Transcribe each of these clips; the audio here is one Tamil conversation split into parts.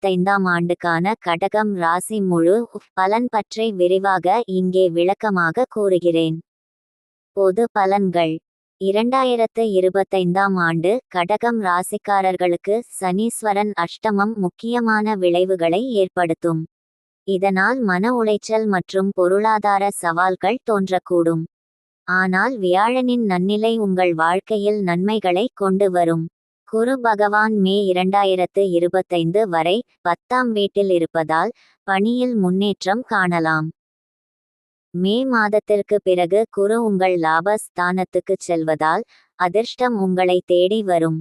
இருபத்தைந்தாம் ஆண்டுக்கான கடகம் ராசி முழு பலன் பற்றி விரிவாக இங்கே விளக்கமாக கூறுகிறேன். பொது பலன்கள். இரண்டாயிரத்து இருபத்தைந்தாம் ஆண்டு கடகம் ராசிக்காரர்களுக்கு சனீஸ்வரன் அஷ்டமம் முக்கியமான விளைவுகளை ஏற்படுத்தும். இதனால் மன உளைச்சல் மற்றும் பொருளாதார சவால்கள் தோன்றக்கூடும். ஆனால் வியாழனின் நன்னிலை உங்கள் வாழ்க்கையில் நன்மைகளை கொண்டு வரும். குரு பகவான் மே இரண்டாயிரத்து இருபத்தைந்து வரை பத்தாம் வீட்டில் இருப்பதால் பணியில் முன்னேற்றம் காணலாம். மே மாதத்திற்கு பிறகு குரு உங்கள் லாபஸ்தானத்துக்கு செல்வதால் அதிர்ஷ்டம் உங்களை தேடி வரும்.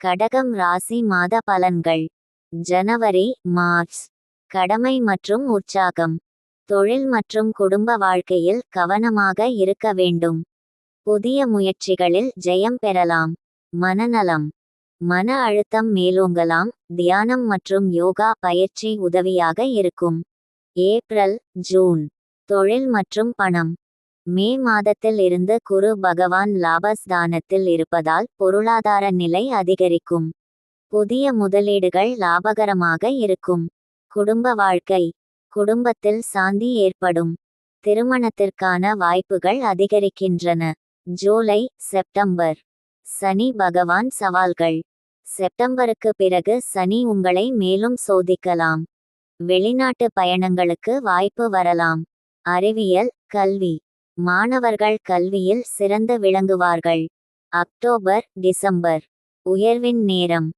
கடகம் ராசி மாத பலன்கள். ஜனவரி மார்ச். கடமை மற்றும் உற்சாகம். தொழில் மற்றும் குடும்ப வாழ்க்கையில் கவனமாக இருக்க வேண்டும். புதிய முயற்சிகளில் ஜெயம் பெறலாம். மனநலம். மன அழுத்தம் மேலோங்கலாம் தியானம் மற்றும் யோகா பயிற்சி உதவியாக இருக்கும். April June. தொழில் மற்றும் பணம். மே மாதத்தில் இருந்து குரு பகவான் லாபஸ்தானத்தில் இருப்பதால் பொருளாதார நிலை அதிகரிக்கும். புதிய முதலீடுகள் லாபகரமாக இருக்கும். குடும்ப வாழ்க்கை. குடும்பத்தில் சாந்தி ஏற்படும். திருமணத்திற்கான வாய்ப்புகள் அதிகரிக்கின்றன. July September. சனி பகவான் சவால்கள். செப்டம்பருக்கு பிறகு சனி உங்களை மேலும் சோதிக்கலாம். வெளிநாட்டு பயணங்களுக்கு வாய்ப்பு வரலாம். அறிவியல் கல்வி. மாணவர்கள் கல்வியில் சிறந்து விளங்குவார்கள். October December. உயர்வின் நேரம்.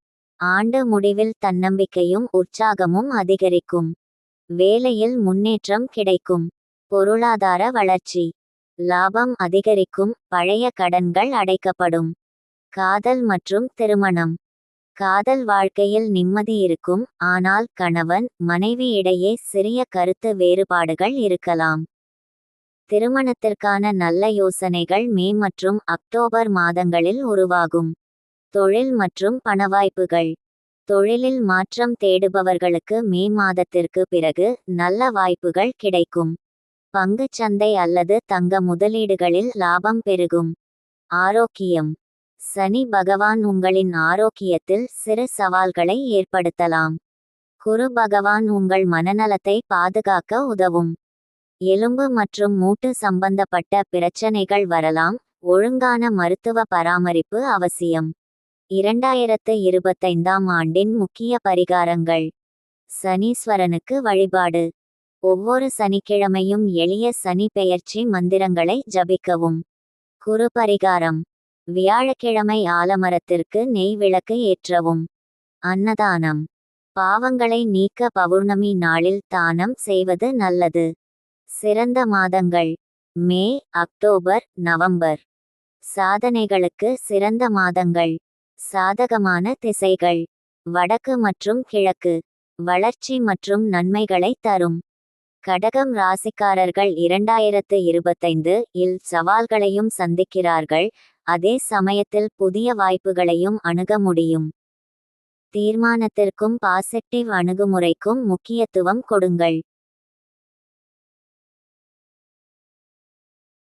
ஆண்டு முடிவில் தன்னம்பிக்கையும் உற்சாகமும் அதிகரிக்கும். வேலையில் முன்னேற்றம் கிடைக்கும். பொருளாதார வளர்ச்சி. லாபம் அதிகரிக்கும். பழைய கடன்கள் அடைக்கப்படும். காதல் மற்றும் திருமணம். காதல் வாழ்க்கையில் நிம்மதி இருக்கும் ஆனால் கணவன் மனைவி இடையே சிறிய கருத்து வேறுபாடுகள் இருக்கலாம். திருமணத்திற்கான நல்ல யோசனைகள் மே மற்றும் அக்டோபர் மாதங்களில் உருவாகும். தொழில் மற்றும் பணவாய்ப்புகள். தொழிலில் மாற்றம் தேடுபவர்களுக்கு மே மாதத்திற்கு பிறகு நல்ல வாய்ப்புகள் கிடைக்கும். பங்குச் சந்தை அல்லது தங்க முதலீடுகளில் லாபம் பெருகும். ஆரோக்கியம். சனி பகவான் உங்களின் ஆரோக்கியத்தில் சிறு சவால்களை ஏற்படுத்தலாம். குரு பகவான் உங்கள் மனநலத்தை பாதுகாக்க உதவும். எலும்பு மற்றும் மூட்டு சம்பந்தப்பட்ட பிரச்சனைகள் வரலாம் ஒழுங்கான மருத்துவ பராமரிப்பு அவசியம். இரண்டாயிரத்து இருபத்தைந்தாம் ஆண்டின் முக்கிய பரிகாரங்கள். சனீஸ்வரனுக்கு வழிபாடு. ஒவ்வொரு சனிக்கிழமையும் எளிய சனி பெயர்ச்சி மந்திரங்களை ஜபிக்கவும். குரு பரிகாரம். வியாழக்கிழமை ஆலமரத்திற்கு நெய் விளக்கு ஏற்றவும். அன்னதானம். பாவங்களை நீக்க பௌர்ணமி நாளில் தானம் செய்வது நல்லது. சிறந்த மாதங்கள். May October November. சாதனைகளுக்கு சிறந்த மாதங்கள். சாதகமான திசைகள். வடக்கு மற்றும் கிழக்கு. வளர்ச்சி மற்றும் நன்மைகளை தரும். கடகம் ராசிக்காரர்கள் இரண்டாயிரத்து இருபத்தைந்து இல் சவால்களையும் சந்திக்கிறார்கள். அதே சமயத்தில் புதிய வாய்ப்புகளையும் அணுக முடியும். தீர்மானத்திற்கும் பாசிட்டிவ் அணுகுமுறைக்கும் முக்கியத்துவம் கொடுங்கள்.